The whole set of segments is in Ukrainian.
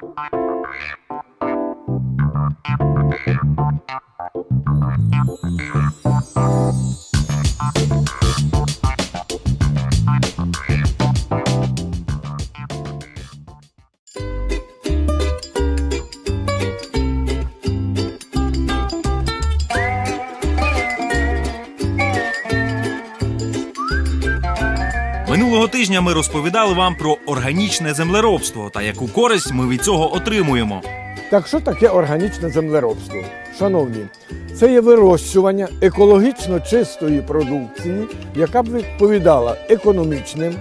Thank you. Минулого тижня ми розповідали вам про органічне землеробство та яку користь ми від цього отримуємо. Так що таке органічне землеробство? Шановні, це є вирощування екологічно чистої продукції, яка б відповідала економічним,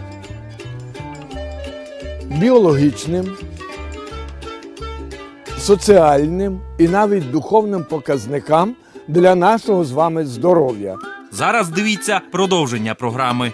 біологічним, соціальним і навіть духовним показникам для нашого з вами здоров'я. Зараз дивіться продовження програми.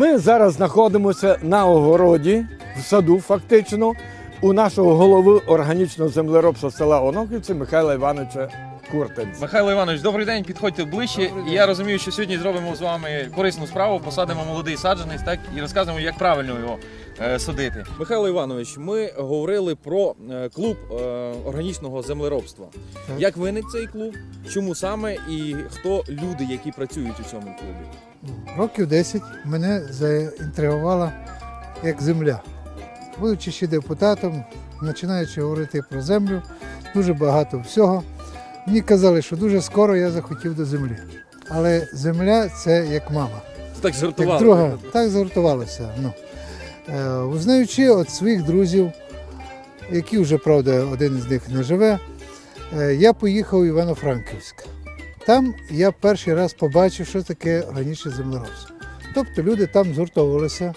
Ми зараз знаходимося на огороді, в саду, фактично, у нашого голови органічного землеробства села Оноківці Михайла Івановича Куртенця. Михайло Іванович, добрий день, підходьте ближче. І я розумію, що сьогодні зробимо з вами корисну справу, посадимо молодий саджанець, так і розкажемо, як правильно його е, садити. Михайло Іванович, ми говорили про е, клуб е, органічного землеробства. Так. Як виник цей клуб? Чому саме і хто люди, які працюють у цьому клубі? Років 10 мене заінтригувала як земля. Будучи ще депутатом, починаючи говорити про землю, дуже багато всього. Мені казали, що дуже скоро я захотів до землі. Але земля це як мама. Так жартували. друга, так згуртувалося. Ну. Е, узнаючи від своїх друзів, які вже, правда, один з них не живе, е, я поїхав в Івано-Франківськ. Там я перший раз побачив, що таке органічне землеробство. Тобто люди там згуртовувалися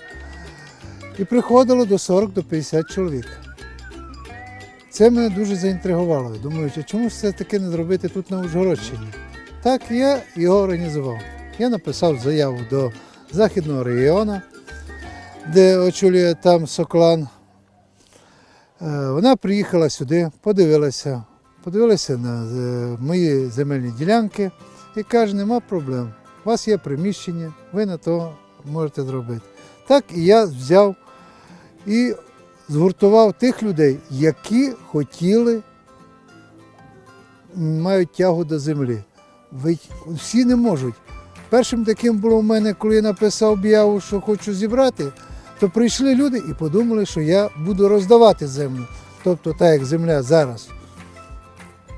і приходило до 40 до 50 чоловік. Це мене дуже заінтригувало. Думаю, а чому ж це таке не зробити тут на Ужгородщині? Так я його організував. Я написав заяву до Західного регіону, де очолює там Соклан. Е, Вона приїхала сюди, подивилася, подивилася на е, мої земельні ділянки і каже, нема проблем. У вас є приміщення, ви на то можете зробити. Так і я взяв і згуртував тих людей, які хотіли, мають тягу до землі. Всі не можуть. Першим таким було в мене, коли я написав об'яву, що хочу зібрати, то прийшли люди і подумали, що я буду роздавати землю. Тобто, так як земля зараз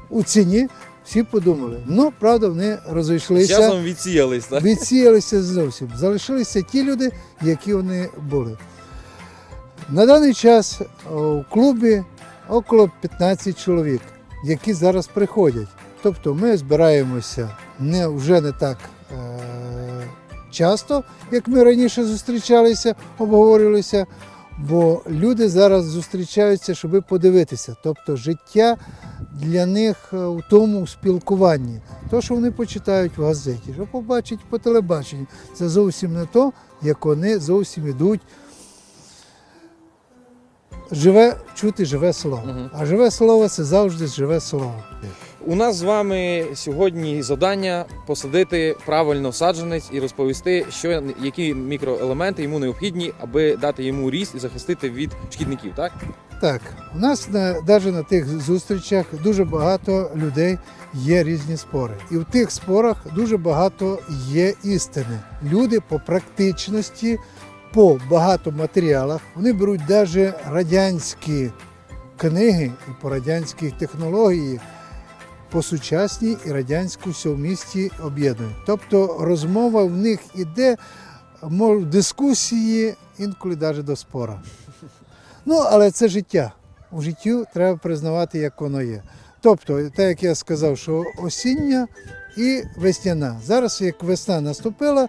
у ціні, всі подумали. Ну, правда, вони розійшлися, часом відсіялись, так? відсіялися зовсім. Залишилися ті люди, які вони були. На даний час о, в клубі около 15 чоловік, які зараз приходять. Тобто ми збираємося не, вже не так е, часто, як ми раніше зустрічалися, обговорювалися, бо люди зараз зустрічаються, щоб подивитися. Тобто життя для них е, в тому спілкуванні. То, що вони почитають в газеті, що побачать по телебаченню, це зовсім не то, як вони зовсім ідуть. Живе чути живе слово. А живе слово це завжди живе слово. У нас з вами сьогодні завдання посадити правильно саджанець і розповісти, що які мікроелементи йому необхідні, аби дати йому ріст і захистити від шкідників. Так Так, у нас на, навіть на тих зустрічах дуже багато людей є різні спори. І в тих спорах дуже багато є істини. Люди по практичності, по багато матеріалах, вони беруть навіть радянські книги і по радянських технологіях, по сучасній і радянську совмісті об'єднують. Тобто розмова в них іде мов, дискусії, інколи навіть до спора. Ну, але це життя. У життю треба признавати, як воно є. Тобто, так як я сказав, що осіння і весняна. Зараз, як весна наступила,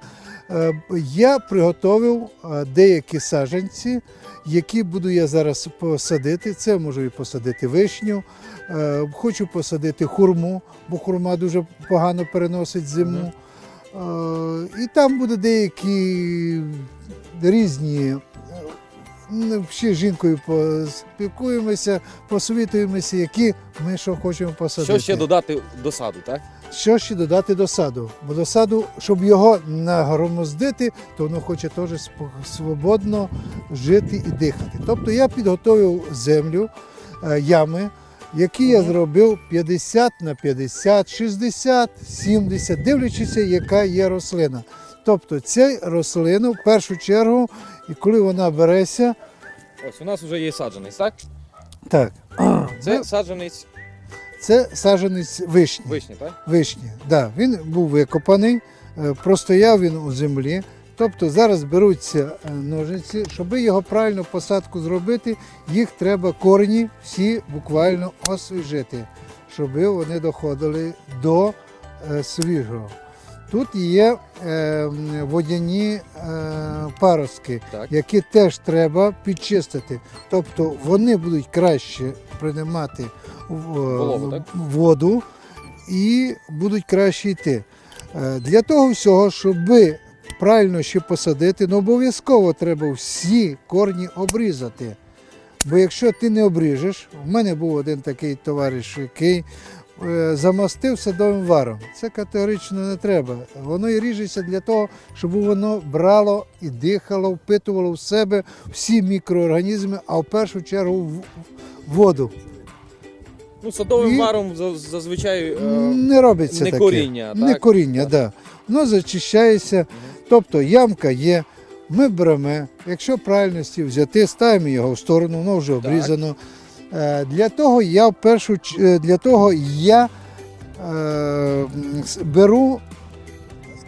я приготовив е, деякі саджанці, які буду я зараз посадити. Це можу і посадити вишню, е, хочу посадити хурму, бо хурма дуже погано переносить зиму. Е, І там буде деякі різні. е, ну, Ще з жінкою поспілкуємося, посовітуємося, які ми що хочемо посадити. що ще додати до саду, так Що ще додати до саду? Бо до саду, щоб його нагромоздити, то воно хоче теж свободно жити і дихати. Тобто я підготовив землю, е, ями, які я зробив 50 на 50, 60, 70, дивлячись, яка є рослина. Тобто ця рослина в першу чергу, і коли вона береться, Ось у нас вже є саджанець, так? так, Це саджанець це саджанець вишні. вишні, так? вишні. Да, він був викопаний, е, простояв він у землі. Тобто зараз беруться е, ножиці, щоб його правильно посадку зробити, їх треба корені всі буквально освіжити, щоб вони доходили до е, свіжого. Тут є е, водяні е, паростки, Так. які теж треба підчистити. Тобто вони будуть краще приймати в- Вологу, так? воду і будуть краще йти. Е, Для того всього, щоб правильно ще посадити, ну обов'язково треба всі корні обрізати. Бо якщо ти не обріжеш, в мене був один такий товариш, який е, замастив садовим варом. Це категорично не треба. Воно і ріжеться для того, щоб воно брало і дихало, впитувало в себе всі мікроорганізми, а в першу чергу в- воду. Ну, садовим І- варом зазвичай. е, Не робиться не таке. коріння, Не коріння, так. Да. Воно зачищається, тобто ямка є. Ми беремо, якщо правильності взяти, ставимо його в сторону, воно вже обрізано. Е, Для того я в першу е, для того я е, беру,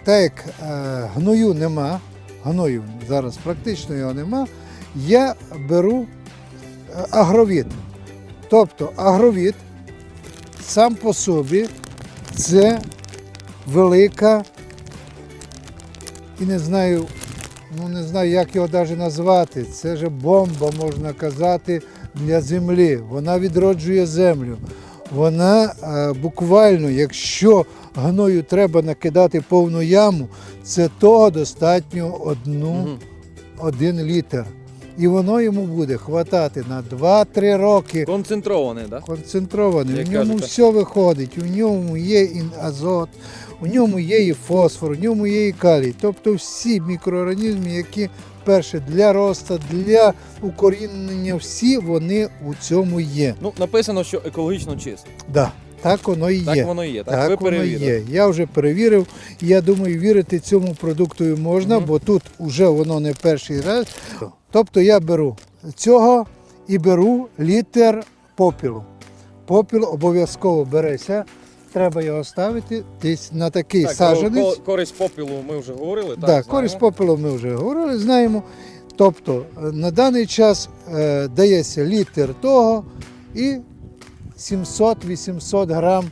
так як е, гною нема, гною зараз практично його нема, я беру е, агровід. Тобто агровід сам по собі це велика, і не знаю, ну не знаю, як його навіть назвати. Це ж бомба, можна казати, для землі. Вона відроджує землю. Вона е, буквально, якщо гною треба накидати повну яму, це того достатньо одну, один літр. І воно йому буде хватати на 2-3 роки Концентрований, так? концентрований. Як у ньому кажете. все виходить. У ньому є і азот, у ньому є і фосфор, у ньому є і калій. Тобто всі мікроорганізми, які перше для росту, для укорінення, всі вони у цьому є. Ну, написано, що екологічно чисто. Да, так воно і є. Так воно і є. Так, Так, ви воно є. Я вже перевірив. Я думаю, вірити цьому продукту можна, Мгм. бо тут вже воно не перший раз. Тобто я беру цього і беру літр попілу. Попіл обов'язково береться. Треба його ставити десь на такий Так, саджанець. ко- користь попілу ми вже говорили. Так, Так, користь попелу ми вже говорили, знаємо. Тобто е, на даний час е, дається літр того і 700-800 грам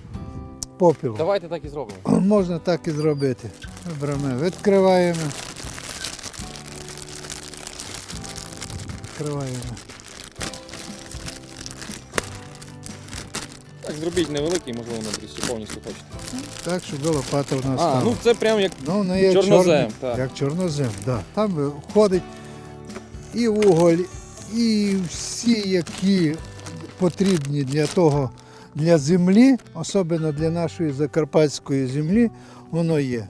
попілу. Давайте так і зробимо. Можна так і зробити. Беремо, відкриваємо. Відкриваємо. Так, зробіть невеликий, можливо, надріз, чи повністю хочете. Так, щоб лопата в нас А, стала. ну це прям як Ну, є Чорнозем, чорний, так. Як чорнозем, да. Там входить і вуголь, і всі, які потрібні для того, для землі, особливо для нашої закарпатської землі, воно є.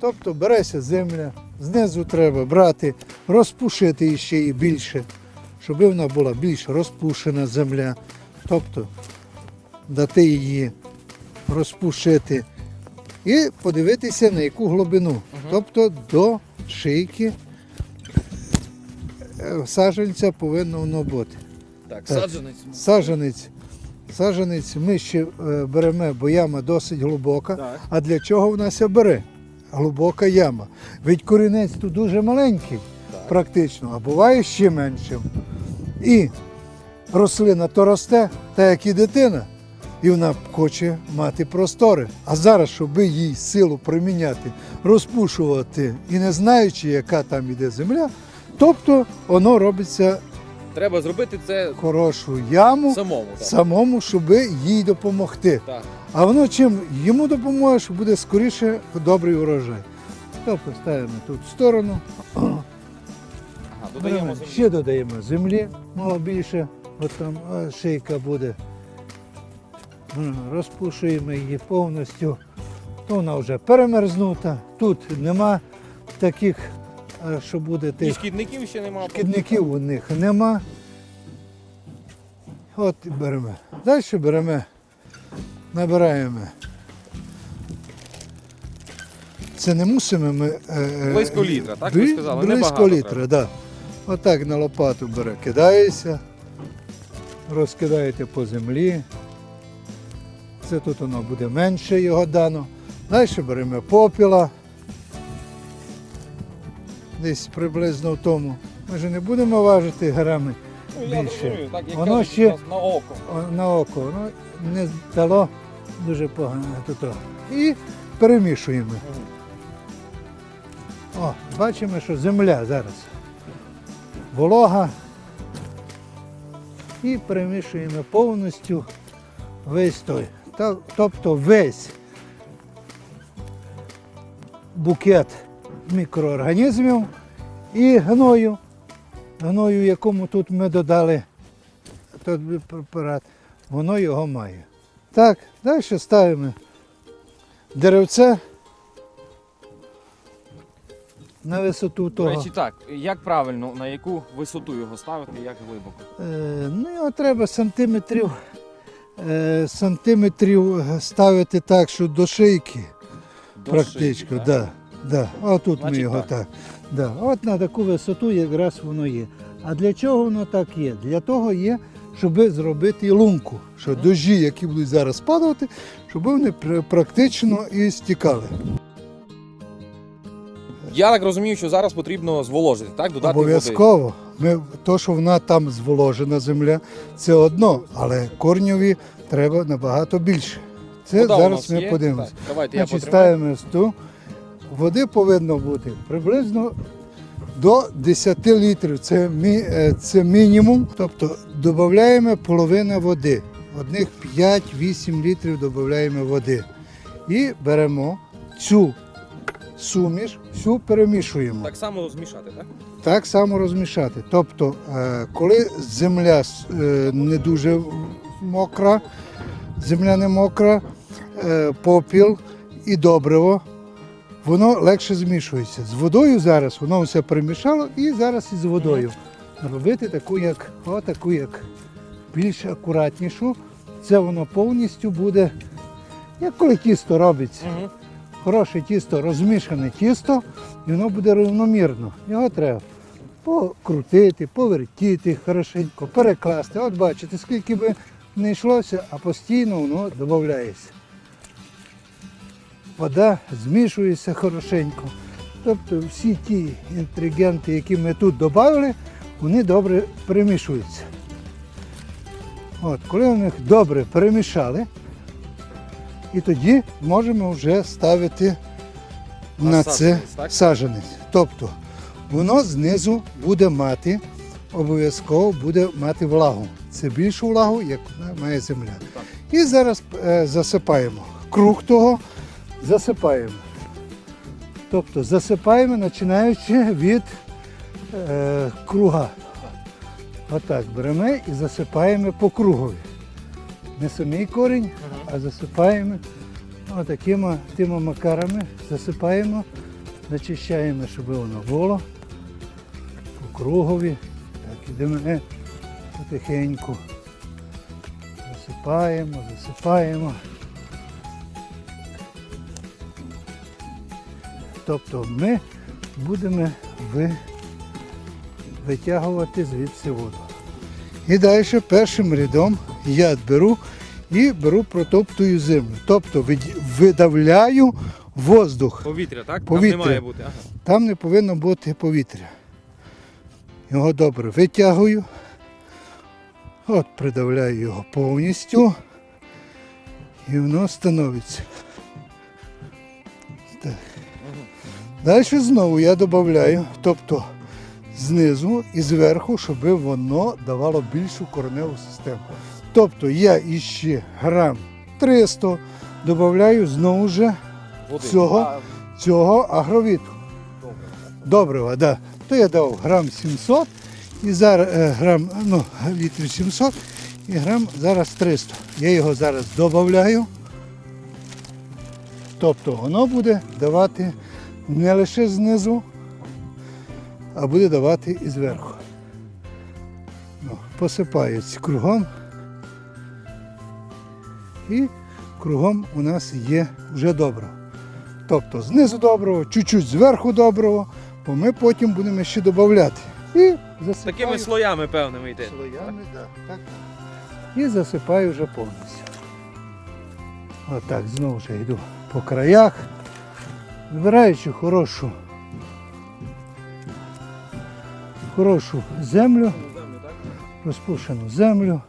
Тобто береться земля, знизу треба брати, розпушити її ще і більше, щоб вона була більш розпушена земля. Тобто дати її розпушити і подивитися на яку глибину. Тобто до шийки е, саджанця повинно воно бути. так, Так. саджанець. Саджанець, саджанець ми ще е, беремо, бо яма досить глибока. Так. А для чого в нас бере? Глибока яма. Ведь корінець тут дуже маленький, Так. практично, а буває ще меншим. І рослина то росте, так як і дитина. І вона хоче мати простори. А зараз, щоб їй силу приміняти, розпушувати і не знаючи, яка там іде земля, тобто воно робиться Треба зробити це хорошу яму самому. Так. самому, щоб їй допомогти. так. А воно чим йому допоможе, що буде скоріше добрий урожай. Тобто ставимо тут в сторону, Ага, додаємо землі. ще додаємо землі, мало більше, от там шийка буде. Розпушуємо її повністю. то вона вже перемерзнута. Тут нема таких, е, що буде І тих шкідників ще немає. шкідників у них нема. От і беремо. Далі беремо, набираємо. Це не мусимо ми. е, е, Близько літра, так ви сказали? Близько літра, так. Отак на лопату бере, кидається, розкидаєте по землі. Це тут воно буде менше його дано. Далі беремо попіла. Десь приблизно в тому. Ми ж не будемо важити грами Ну, більше. Воно ще- на око. На око. Воно не дало дуже погано. Тут. І перемішуємо. О, бачимо, що земля зараз. Волога. І перемішуємо повністю весь той. Тобто весь букет мікроорганізмів і гною, гною, якому тут ми додали той препарат, воно його має. Так, далі ставимо деревце на висоту До того. речі, так, як правильно, на яку висоту його ставити, як глибоко? Е, ну, його треба сантиметрів, сантиметрів ставити так, що до шийки До практично. шийки, да, да. Отут ми Значить, його так. так. Да. От на таку висоту якраз воно є. А для чого воно так є? Для того є, щоб зробити лунку, що дощі, які будуть зараз падати, щоб вони практично і стікали. Я так розумію, що зараз потрібно зволожити, так? Додати води. Обов'язково. Ми, то, що вона там зволожена земля, це одно, але корньові треба набагато більше. Це Вода у зараз нас ми є? подивимося. Так, давайте я Значить, потримаю. ставимо сту. Води повинно бути приблизно до 10 літрів. Це, мі, е, це мінімум. Тобто додаємо половину води. Одних 5-8 літрів додаємо води. І беремо цю суміш, всю перемішуємо. Так само змішати, так? Так само розмішати. Тобто, е, коли земля е, не дуже мокра, земля не мокра, е, попіл і добриво, воно легше змішується. З водою зараз воно все перемішало і зараз із водою. Робити таку, як, о, таку, як більш акуратнішу. Це воно повністю буде, як коли тісто робиться. Хороше тісто, розмішане тісто, і воно буде рівномірно. Його треба покрутити, повертіти хорошенько, перекласти. От бачите, скільки би не йшлося, а постійно воно додається. Вода змішується хорошенько. Тобто всі ті інтригенти, які ми тут додали, вони добре перемішуються. От, коли вони їх добре перемішали, і тоді можемо вже ставити На на, це саджанець. Тобто воно знизу буде мати, обов'язково буде мати влагу. Це більшу влагу, як має земля. Так. І зараз е, засипаємо. Круг того засипаємо. Тобто засипаємо, починаючи від е, круга. Отак беремо і засипаємо по кругові. Не самий корінь, а засипаємо отакими тими макарами, засипаємо, зачищаємо, щоб воно було по кругові. Так, ідемо е, потихеньку. Засипаємо, засипаємо. Тобто ми будемо ви, витягувати звідси воду. І далі першим рядом я беру і беру протоптую землю. Тобто видавляю воздух. Повітря, так? Повітря. Там не має бути. Ага. Там не повинно бути повітря. Його добре витягую. От придавляю його повністю. І воно становиться. Так. Далі знову я додаю, тобто знизу і зверху, щоб воно давало більшу кореневу систему. Тобто я іще грам 300 додаю знову ж Цього? Цього агровіту. Добрива, да. То я дав грам 700 і зараз е, грам, ну, літрів 700 і грам зараз 300. Я його зараз додаю. Тобто воно буде давати не лише знизу, а буде давати і зверху. Ну, посипають кругом. І кругом у нас є вже добро. Тобто знизу доброго, чуть-чуть зверху доброго, бо ми потім будемо ще додати. І засипаю Такими слоями певними йде. слоями, да, так. І засипаю вже повністю. Отак, знову ж йду по краях, збираючи хорошу, хорошу землю, розпушену землю.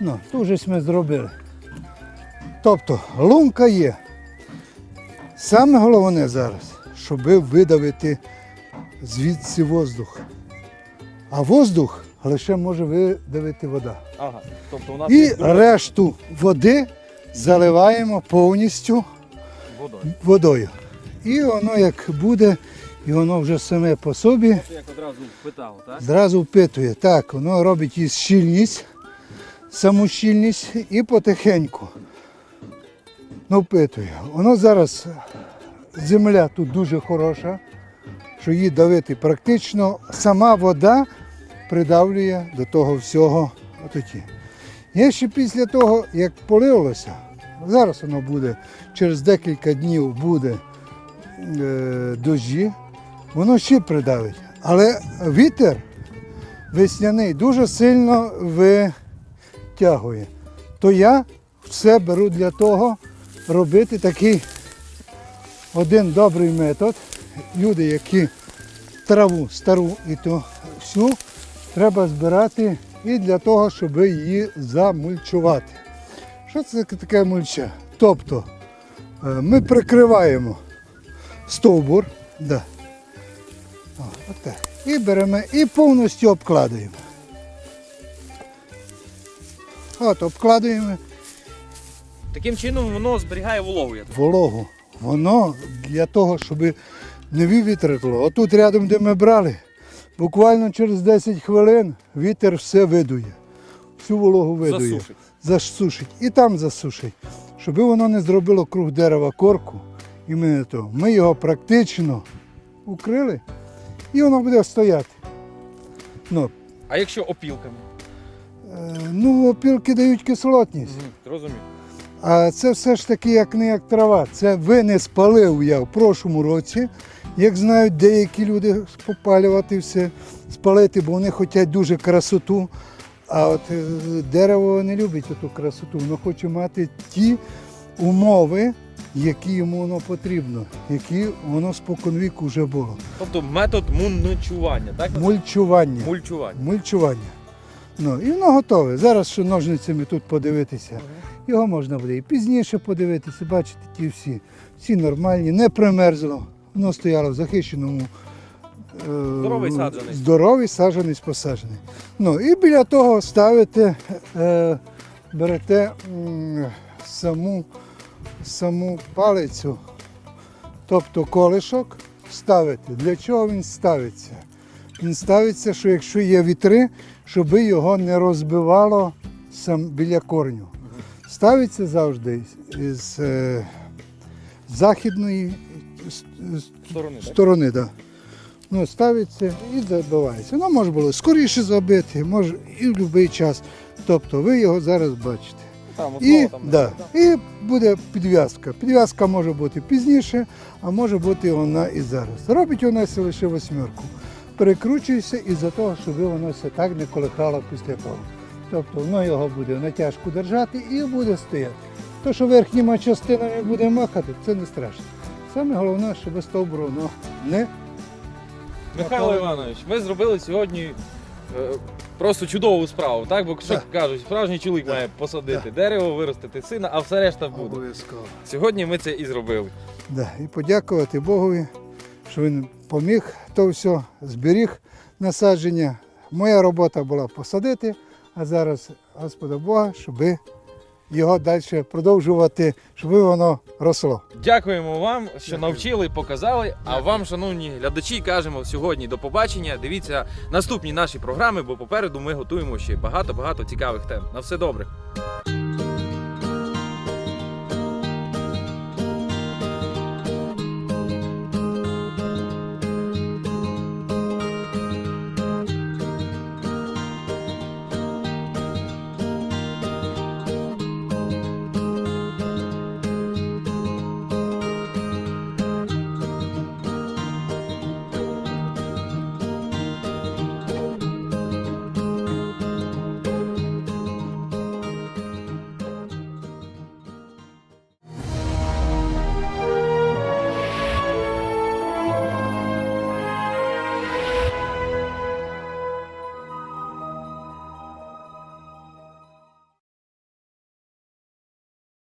Ну, тут же ми зробили. Тобто лунка є. Саме головне зараз, щоб видавити звідси воздух. А воздух лише може видавити вода. Ага. Тобто у нас І є решту води заливаємо повністю водою. водою. І воно як буде, і воно вже саме по собі Як одразу впитав, так? зразу впитує. Так, воно робить і щільність, саму щільність і потихеньку. Ну, впитує. Воно зараз, земля тут дуже хороша, що її давити практично сама вода придавлює до того всього ототі. Є ще після того, як поливалося, зараз воно буде, через декілька днів буде е, дощі, воно ще придавить. Але вітер весняний дуже сильно витягує. То я все беру для того робити такий один добрий метод. Люди, які траву стару і то всю треба збирати і для того, щоб її замульчувати. Що це таке мульча? Тобто е, ми прикриваємо стовбур, да. О, отак. І беремо і повністю обкладуємо. От, обкладуємо Таким чином воно зберігає вологу. я так. вологу. Воно для того, щоб не вивітрило. Отут рядом, де ми брали, буквально через 10 хвилин вітер все видує. Всю вологу видує. Засушить. Засушить. І там засушить. Щоб воно не зробило круг дерева корку. І ми не то. Ми його практично укрили і воно буде стояти. Ну, А якщо опілками? Е, ну опілки дають кислотність. Розумію. А це все ж таки як не як трава. Це ви не спалив я в прошлому році. Як знають деякі люди попалювати все, спалити, бо вони хочуть дуже красоту. А от е, дерево не любить ту красоту, воно хоче мати ті умови, які йому воно потрібно, які воно споконвіку вже було. Тобто метод мульчування, так? Мульчування. Мульчування. Мульчування. Ну, і воно готове. Зараз що ножницями тут подивитися. Його можна буде і пізніше подивитися, бачите, ті всі, всі нормальні, не примерзло. Воно стояло в захищеному. е, Здоровий саджанець. Здоровий саджанець посаджений. Ну і біля того ставите, е, берете м, саму, саму палицю, тобто колишок, ставите. Для чого він ставиться? Він ставиться, що якщо є вітри, щоб його не розбивало сам біля корню. Ставиться завжди з е, західної Сторони, сторони. Да. Ну, ставиться і забивається. Воно може було скоріше забити, може і в будь-який час. Тобто ви його зараз бачите. Там, І, там. да, і буде підв'язка. Підв'язка може бути пізніше, а може бути вона і зараз. Робить вона це лише восьмерку. Перекручується із-за того, щоб воно все так не колихало після того. Тобто воно його буде натяжку держати і буде стояти. То, що верхніма частинами буде махати, це не страшно. Саме головне, щоб стовбур воно не Михайло Іванович, ми зробили сьогодні е, просто чудову справу, так? Бо що Так. кажуть, справжній чоловік Так. має посадити дерево, виростити сина, а все решта буде. обов'язково. Сьогодні ми це і зробили. Да, і подякувати Богові, що він поміг то все, зберіг насадження. Моя робота була посадити, а зараз Господа Бога, щоб його далі продовжувати, щоб воно росло. Дякуємо вам, що навчили, показали. А вам, шановні глядачі, кажемо сьогодні до побачення. Дивіться наступні наші програми, бо попереду ми готуємо ще багато багато цікавих тем. На все добре.